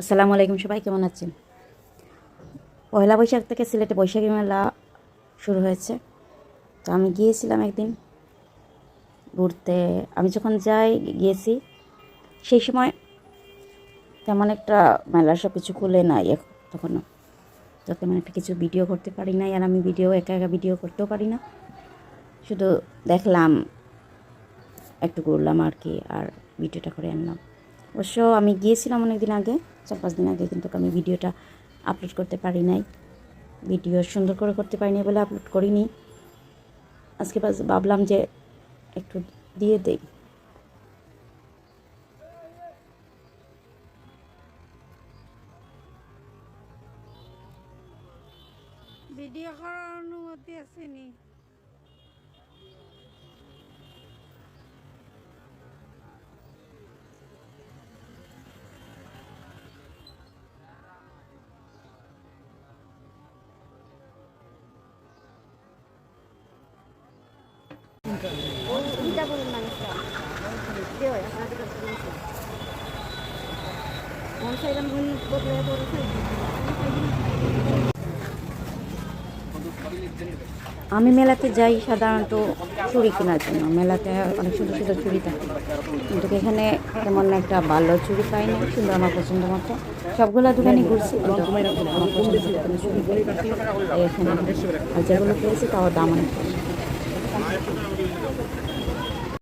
আসসালামু আলাইকুম, সবাই কেমন আছেন? পয়লা বৈশাখ থেকে সিলেটে বৈশাখী মেলা শুরু হয়েছে। তো আমি গিয়েছিলাম একদিন ঘুরতে। আমি যখন যাই, গিয়েছি, সেই সময় তেমন একটা মেলার সব কিছু খুলে নাই তখনও। তো তেমন একটা কিছু ভিডিও করতে পারি নাই, আর আমি ভিডিও, একা একা ভিডিও করতেও পারি না। শুধু দেখলাম, একটু ঘুরলাম আর কি, আর ভিডিওটা করে আনলাম। অবশ্য আমি গিয়েছিলাম অনেক দিন আগে, চার পাঁচ দিন আগে, কিন্তু আমি ভিডিওটা আপলোড করতে পারি নাই। ভিডিও সুন্দর করে করতে পারিনি বলে আপলোড করিনি। আজকে ভাবলাম যে একটু দিয়ে দেই। ভিডিও করার অনুমতি আমি মেলাতে যাই সাধারণত চুড়ি কেনার জন্য। মেলাতে অনেক সুন্দর সুন্দর চুড়ি থাকে। কিন্তু এখানে তেমন একটা ভালো চুড়ি পাই না, সুন্দর আমার পছন্দ মতো। সবগুলো দোকানে ঘুরছি এখানে আর যেগুলো পেয়েছি তাও দাম অনেক 来吃饭了这个